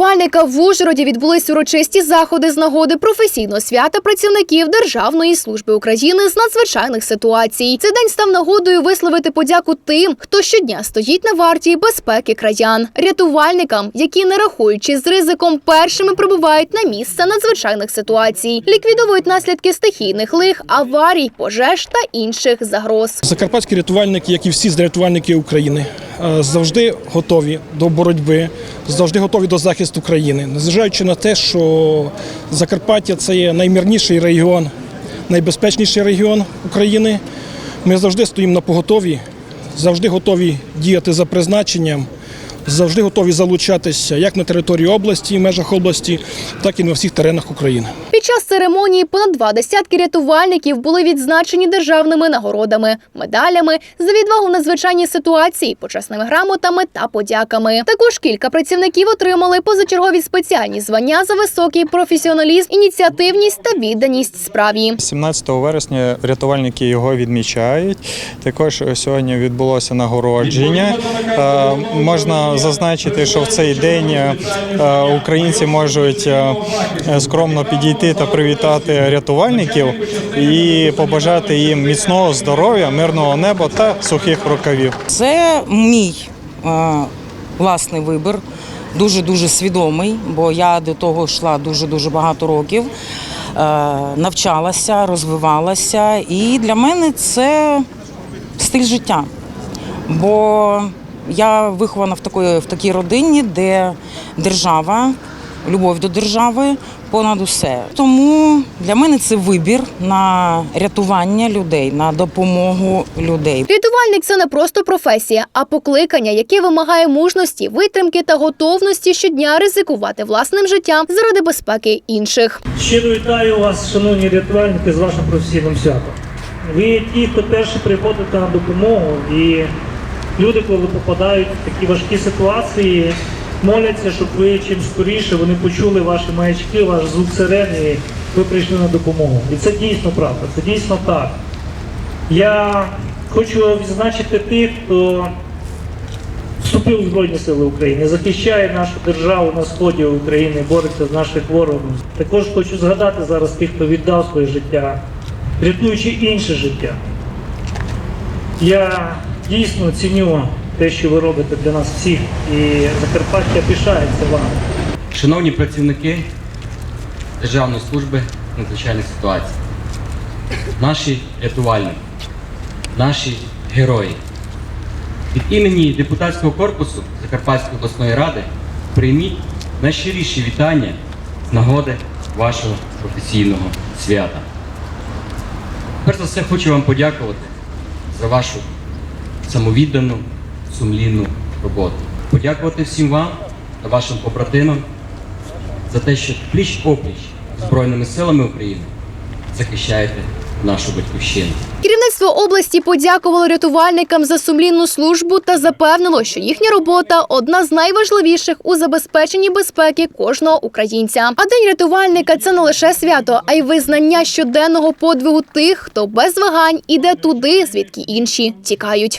рятувальника в Ужгороді відбулись урочисті заходи з нагоди професійного свята працівників Державної служби України з надзвичайних ситуацій. Цей день став нагодою висловити подяку тим, хто щодня стоїть на варті безпеки краян, рятувальникам, які не рахуючись з ризиком, першими прибувають на місце надзвичайних ситуацій, ліквідовують наслідки стихійних лих, аварій, пожеж та інших загроз. Закарпатські рятувальники, як і всі рятувальники України, е, завжди готові до боротьби, завжди готові до захисту країни, незважаючи на те, що Закарпаття це є наймірніший регіон, найбезпечніший регіон України. Ми завжди стоїмо на поготові, завжди готові діяти за призначенням. Завжди готові залучатися як на території області, в межах області, так і на всіх теренах України. Під час церемонії понад два десятки рятувальників були відзначені державними нагородами, медалями за відвагу в надзвичайній ситуації, почесними грамотами та подяками. Також кілька працівників отримали позачергові спеціальні звання за високий професіоналізм, ініціативність та відданість справі. 17 вересня рятувальники його відмічають. Також сьогодні відбулося нагородження. Е, Можна зазначити, що в цей день е, українці можуть е, скромно підійти та привітати рятувальників і побажати їм міцного здоров'я, мирного неба та сухих рукавів. Це мій е, власний вибір, дуже дуже свідомий, бо я до того йшла дуже дуже багато років, е, навчалася, розвивалася, і для мене це стиль життя. Бо я вихована в такої в такій родині, де держава, любов до держави понад усе. Тому для мене це вибір на рятування людей, на допомогу людей. Рятувальник це не просто професія, а покликання, яке вимагає мужності, витримки та готовності щодня ризикувати власним життям заради безпеки інших. Щиро вітаю вас, шановні рятувальники, з вашим професійним святом. Ви ті, хто перші приходите на допомогу, і люди, коли попадають в такі важкі ситуації, моляться, щоб ви чим скоріше вони почули ваші маячки, ваш звук сирени, і ви прийшли на допомогу. І це дійсно правда, це дійсно так. Я хочу відзначити тих, хто вступив у Збройні Сили України, захищає нашу державу на сході України, бореться з наших ворогів. Також хочу згадати зараз тих, хто віддав своє життя, рятуючи інше життя. Я дійсно ціню те, що ви робите для нас всіх, і Закарпаття пишається вами. Шановні працівники Державної служби надзвичайних ситуацій, наші рятувальники, наші герої. Від імені депутатського корпусу Закарпатської обласної ради прийміть найщиріші вітання з нагоди вашого професійного свята. Перш за все хочу вам подякувати за вашу самовіддану, сумлінну роботу. Подякувати всім вам та вашим побратимам за те, що пліч опліч Збройними силами України захищаєте нашу батьківщину. Керівництво області подякувало рятувальникам за сумлінну службу та запевнило, що їхня робота одна з найважливіших у забезпеченні безпеки кожного українця. А день рятувальника це не лише свято, а й визнання щоденного подвигу тих, хто без вагань іде туди, звідки інші тікають.